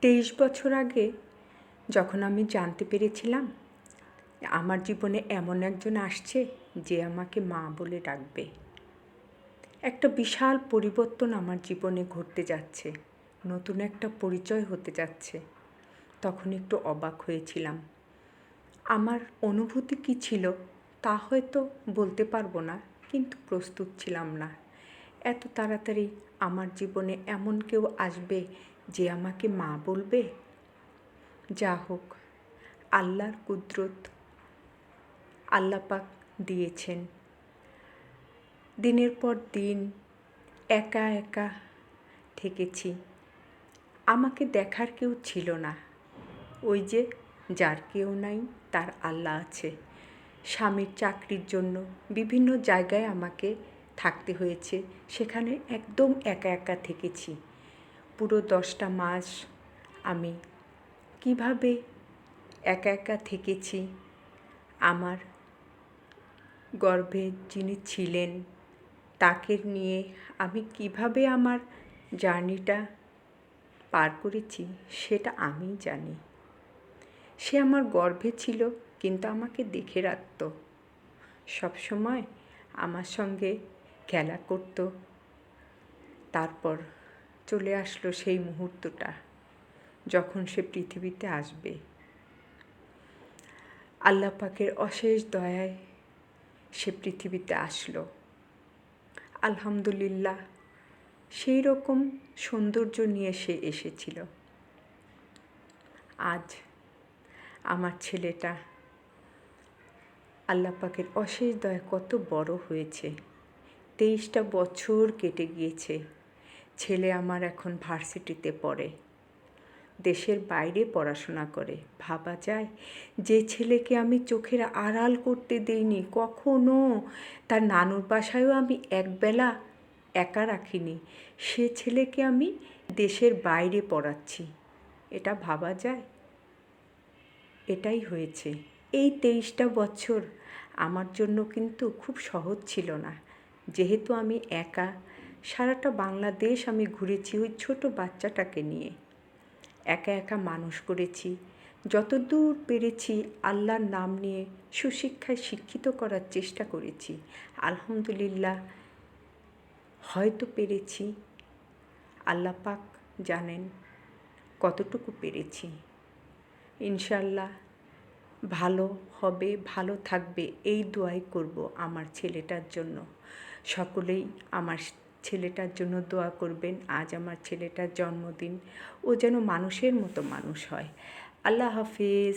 তেইশ বছর আগে যখন আমি জানতে পেরেছিলাম, আমার জীবনে এমন একজন আসছে যে আমাকে মা বলে ডাকবে। একটা বিশাল পরিবর্তন আমার জীবনে ঘটতে যাচ্ছে, নতুন একটা পরিচয় হতে যাচ্ছে। তখন একটু অবাক হয়েছিলাম। আমার অনুভূতি কী ছিল তা হয়তো বলতে পারব না, কিন্তু প্রস্তুত ছিলাম না। এত তাড়াতাড়ি আমার জীবনে এমন কেউ আসবে যে আমাকে মা বলবে? যা হোক, আল্লাহর কুদরত আল্লাপাক দিয়েছেন। দিনের পর দিন একা একা থেকেছি। আমাকে দেখার কেউ ছিল না। ওই যে যার কেউ নাই, তার আল্লাহ আছে। স্বামীর চাকরির জন্য বিভিন্ন জায়গায় আমাকে থাকতে হয়েছে, সেখানে একদম একা একা থেকেছি। পুরো দশটা মাস আমি কীভাবে একা একা থেকেছি? আমার গর্ভে যিনি ছিলেন, তাকে নিয়ে আমি কীভাবে আমার জার্নিটা পার করেছি সেটা আমিই জানি। সে আমার গর্ভে ছিল, কিন্তু আমাকে দেখে রাখত। সবসময় আমার সঙ্গে খেলা করত। তারপর চলে আসলো সেই মুহূর্তটা, যখন সে পৃথিবীতে আসবে। আল্লাহ পাকের অশেষ দয়ায় সে পৃথিবীতে আসলো। আলহামদুলিল্লাহ, সেই রকম সৌন্দর্য নিয়ে সে এসেছিল। আজ আমার ছেলেটা আল্লাহ পাকের অশেষ দয়া কত বড় হয়েছে। তেইশটা বছর কেটে গিয়েছে। ছেলে আমার এখন ভার্সিটিতে পড়ে। দেশের বাইরে পড়াশোনা করে। ভাবা যায়, যে ছেলেকে আমি চোখের আড়াল করতে দিইনি, কখনো। তার নানুর বাসায়ও আমি একবেলা একা রাখিনি। সে ছেলেকে আমি দেশের বাইরে পড়াচ্ছি। এটা ভাবা যায়? এটাই হয়েছে। এই তেইশটা বছর আমার জন্য কিন্তু খুব সহজ ছিল না। যেহেতু আমি একা, সারাটা বাংলাদেশ আমি ঘুরেছি ওই ছোট বাচ্চাটাকে নিয়ে। একা একা মানুষ করেছি, যতদূর পেরেছি আল্লাহর নাম নিয়ে সুশিক্ষায় শিক্ষিত করার চেষ্টা করেছি। আলহামদুলিল্লাহ, হয়তো পেরেছি। আল্লাহ পাক জানেন কতটুকু পেরেছি। ইনশাল্লাহ ভালো হবে, ভালো থাকবে, এই দোয়াই করব আমার ছেলেটার জন্য। সকলেই আমার ছেলেটার জন্য দোয়া করবেন, আজ আমার ছেলেটার জন্মদিন। ও যেন মানুষের মতো মানুষ হয়। আল্লাহ হাফিজ।